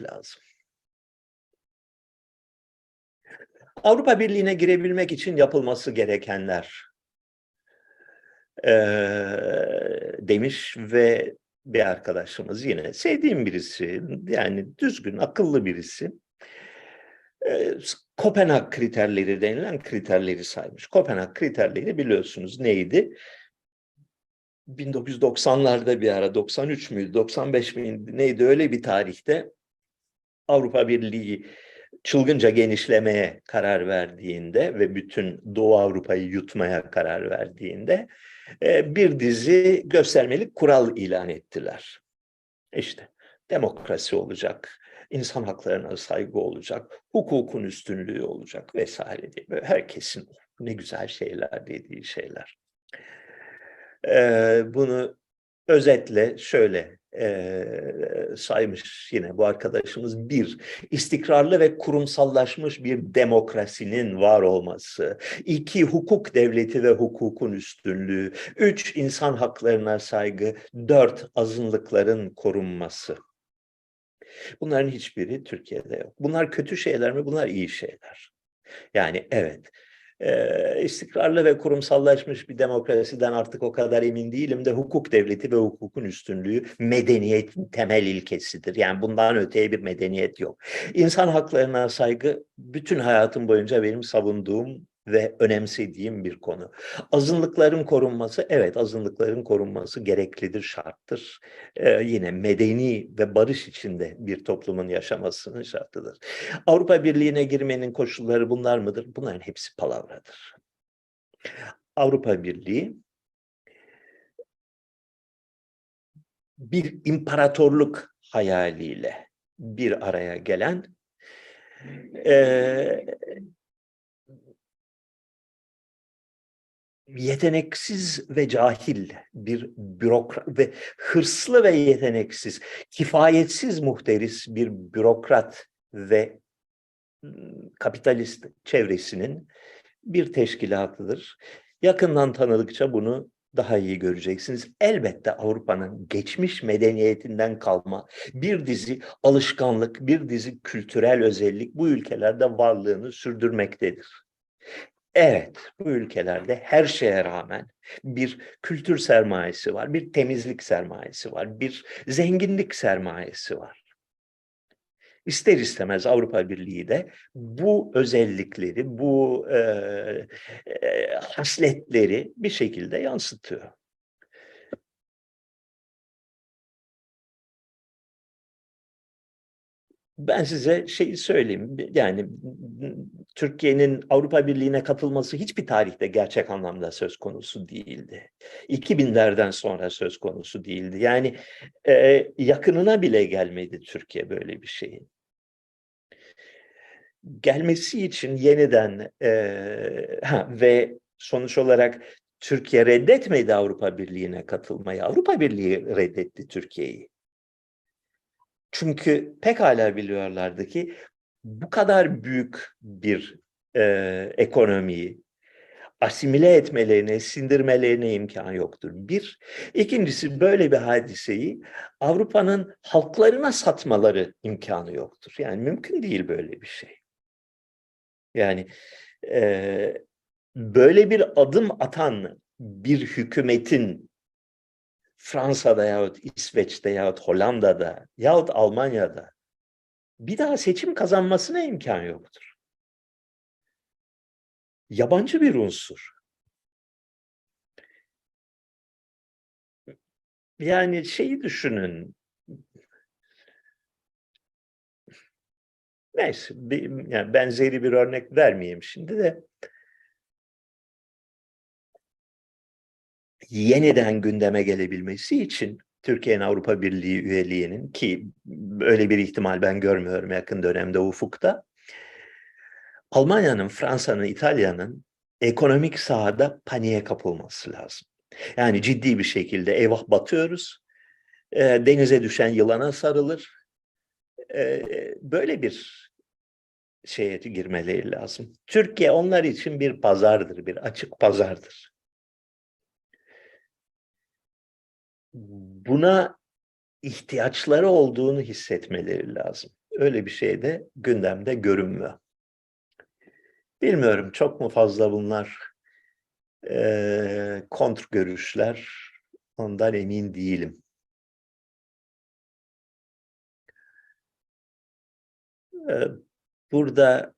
olmak lazım. Avrupa Birliği'ne girebilmek için yapılması gerekenler eee, demiş ve bir arkadaşımız yine sevdiğim birisi yani düzgün akıllı birisi Eee, Kopenhag kriterleri denilen kriterleri saymış. Kopenhag kriterleri biliyorsunuz neydi? 1990'larda bir ara 93 müydü 95 miydi neydi öyle bir tarihte Avrupa Birliği çılgınca genişlemeye karar verdiğinde ve bütün Doğu Avrupa'yı yutmaya karar verdiğinde e, bir dizi göstermelik kural ilan ettiler. İşte demokrasi olacak, insan haklarına saygı olacak, hukukun üstünlüğü olacak vesaire diye. Herkesin ne güzel şeyler dediği şeyler. Ee, bunu özetle şöyle eee, saymış yine bu arkadaşımız. Bir, istikrarlı ve kurumsallaşmış bir demokrasinin var olması. İki, hukuk devleti ve hukukun üstünlüğü. Üç, insan haklarına saygı. Dört, azınlıkların korunması. Bunların hiçbiri Türkiye'de yok. Bunlar kötü şeyler mi? Bunlar iyi şeyler. Yani evet, eee, istikrarlı ve kurumsallaşmış bir demokrasiden artık o kadar emin değilim de hukuk devleti ve hukukun üstünlüğü medeniyetin temel ilkesidir. Yani bundan öteye bir medeniyet yok. İnsan haklarına saygı bütün hayatım boyunca benim savunduğum ve önemsediğim bir konu. Azınlıkların korunması, evet azınlıkların korunması gereklidir, şarttır. Ee, yine medeni ve barış içinde bir toplumun yaşamasının şartıdır. Avrupa Birliği'ne girmenin koşulları bunlar mıdır? Bunların hepsi palavradır. Avrupa Birliği bir imparatorluk hayaliyle bir araya gelen eee, yeteneksiz ve cahil bir bürokrat ve hırslı ve yeteneksiz, kifayetsiz muhteris bir bürokrat ve kapitalist çevresinin bir teşkilatıdır. Yakından tanıdıkça bunu daha iyi göreceksiniz. Elbette Avrupa'nın geçmiş medeniyetinden kalma bir dizi alışkanlık, bir dizi kültürel özellik bu ülkelerde varlığını sürdürmektedir. Evet, bu ülkelerde her şeye rağmen bir kültür sermayesi var, bir temizlik sermayesi var, bir zenginlik sermayesi var. İster istemez Avrupa Birliği de bu özellikleri, bu e, e, hasletleri bir şekilde yansıtıyor. Ben size şeyi söyleyeyim. Yani Türkiye'nin Avrupa Birliği'ne katılması hiçbir tarihte gerçek anlamda söz konusu değildi. 2000'lerden sonra söz konusu değildi. Yani e, yakınına bile gelmedi Türkiye böyle bir şeyin. Gelmesi için yeniden e, ha, ve sonuç olarak Türkiye reddetmedi Avrupa Birliği'ne katılmayı. Avrupa Birliği reddetti Türkiye'yi. Çünkü pekala biliyorlardı ki bu kadar büyük bir e, ekonomiyi asimile etmelerine, sindirmelerine imkan yoktur. Bir. İkincisi böyle bir hadiseyi Avrupa'nın halklarına satmaları imkanı yoktur. Yani mümkün değil böyle bir şey. Yani e, böyle bir adım atan bir hükümetin Fransa'da yahut İsveç'te yahut Hollanda'da yahut Almanya'da bir daha seçim kazanmasına imkan yoktur. Yabancı bir unsur. Yani şeyi düşünün. Neyse, bir, yani benzeri bir örnek vermeyeyim şimdi de. Yeniden gündeme gelebilmesi için Türkiye'nin Avrupa Birliği üyeliğinin ki öyle bir ihtimal ben görmüyorum yakın dönemde ufukta. Almanya'nın, Fransa'nın, İtalya'nın ekonomik sahada paniğe kapılması lazım. Yani ciddi bir şekilde eyvah batıyoruz, e, denize düşen yılana sarılır. E, böyle bir şeye girmeleri lazım. Türkiye onlar için bir pazardır, bir açık pazardır. Buna ihtiyaçları olduğunu hissetmeleri lazım. öyle bir şey de gündemde görünmüyor. Bilmiyorum çok mu fazla bunlar eee kontr görüşler ondan emin değilim. Eee, burada